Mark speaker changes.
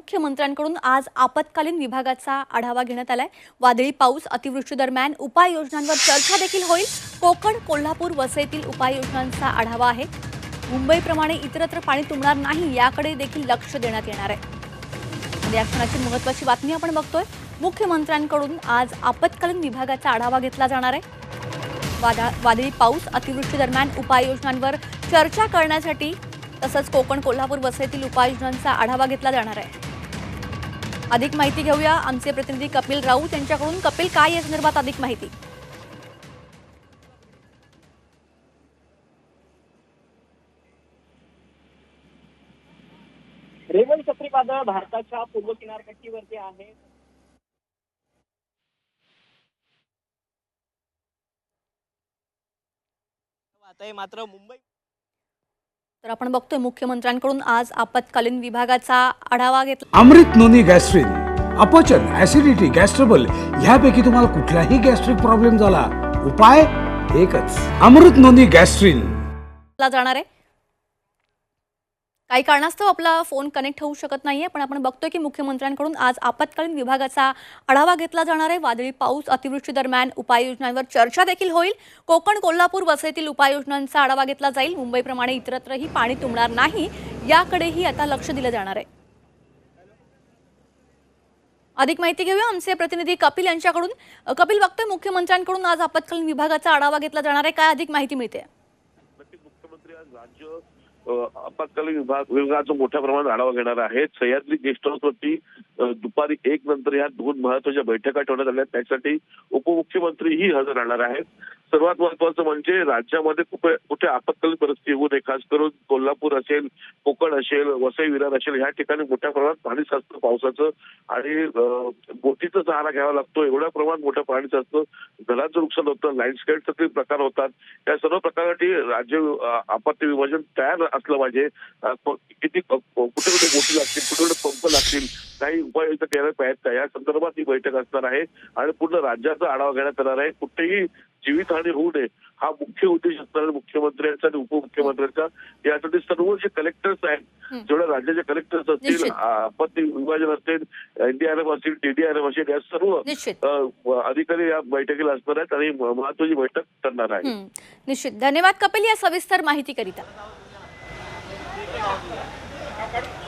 Speaker 1: मुख्यमंत्र्यांकडून आज आपत्कालीन विभागाचा आढावा घेण्यात आलाय. वादळी पाऊस अतिवृष्टी दरम्यान उपाययोजनांवर चर्चा देखील होईल. कोकण कोल्हापूर वसईतील उपाययोजनांचा आढावा आहे. मुंबईप्रमाणे इतरत्र पाणी तुंबणार नाही याकडे देखील लक्ष देण्यात येणार आहे. या क्षणाची महत्वाची बातमी आपण बघतोय. मुख्यमंत्र्यांकडून आज आपत्कालीन विभागाचा आढावा घेतला जाणार आहे. वादा वादळी पाऊस अतिवृष्टी दरम्यान उपाययोजनांवर चर्चा करण्यासाठी तसंच कोकण कोल्हापूर वसईतील उपाययोजनांचा आढावा घेतला जाणार आहे. अधिक माहिती घेऊया. आमचे प्रतिनिधी कपिल राऊत यांच्याकडून. कपिल काय या संदर्भात अधिक माहिती?
Speaker 2: रेमन चक्रीवादळ भारताच्या पूर्व किनारपट्टीवरती आहे. आता मात्र मुंबई
Speaker 1: तर आपण बघतोय मुख्यमंत्र्यांकडून आज आपत्कालीन विभागाचा आढावा घेतला
Speaker 3: अमृत नोनी गॅस्ट्रिन अपचन ऍसिडिटी गॅस्ट्रबल ह्यापैकी तुम्हाला कुठलाही गॅस्ट्रिक प्रॉब्लेम झाला उपाय एकच अमृत नोनी गॅस्ट्रिन.
Speaker 1: जाणार आहे. काही कारणास्तव आपला फोन कनेक्ट होऊ शकत नाहीये पण आपण बघतोय की मुख्यमंत्र्यांकडून आज आपत्कालीन विभागाचा आढावा घेतला जाणार आहे. वादळी पाऊस अतिवृष्टी दरम्यान उपाययोजनांवर चर्चा देखील होईल. कोकण कोल्हापूर वसईतील उपाययोजनांचा आढावा घेतला जाईल. मुंबईप्रमाणे इतरत्रही पाणी तुंबणार नाही याकडेही आता लक्ष दिलं जाणार आहे. अधिक माहिती घेऊया. आमचे प्रतिनिधी कपिल यांच्याकडून. कपिल बघतोय मुख्यमंत्र्यांकडून आज आपत्कालीन विभागाचा आढावा घेतला जाणार आहे. काय अधिक माहिती मिळते?
Speaker 4: मुख्यमंत्री आज राज्य आपत्कालीन विभाग विभागाचा मोठ्या प्रमाणात आढावा घेणार आहे सह्याद्री गेस्ट हाऊसवरती दुपारी एक नंतर या दोन महत्त्वाच्या बैठका ठेवण्यात आल्या आहेत. त्यासाठी उपमुख्यमंत्रीही हजर राहणार आहेत सर्वात महत्वाचं म्हणजे राज्यामध्ये कुठे कुठे आपत्कालीन परिस्थिती येऊ नये. खास करून कोल्हापूर असेल कोकण असेल वसई विरार असेल ह्या ठिकाणी मोठ्या प्रमाणात पाणी साचतं पावसाचं आणि बोटीचा सहारा घ्यावा लागतो. एवढ्या प्रमाणात मोठं पाणी साचतं. घराचं नुकसान होतं. लँडस्केपचे ते प्रकार होतात. या सर्व प्रकारासाठी राज्य आपत्ती विभाजन तयार असलं पाहिजे. किती कुठे कुठे बोटी लागतील कुठे कुठे पंप लागतील काही उपाययोजना करायला आहेत. का या संदर्भात ही बैठक असणार आहे आणि पूर्ण राज्याचा आढावा घेण्यात येणार आहे. कुठेही जीवितहानी होऊ नये. हा मुख्य उद्देश असणार मुख्यमंत्र्यांचा आणि उपमुख्यमंत्र्यांचा. यासाठी सर्व जे कलेक्टर्स आहेत. जेवढ्या राज्याचे कलेक्टर्स असतील. आपत्ती विभाजन असतील एनडीआरएफ असतील टीडीआरएफ असेल या सर्व अधिकारी या बैठकीला असणार आहेत आणि महत्वाची बैठक करणार आहे
Speaker 1: निश्चित. धन्यवाद कपिल या सविस्तर माहितीकरिता.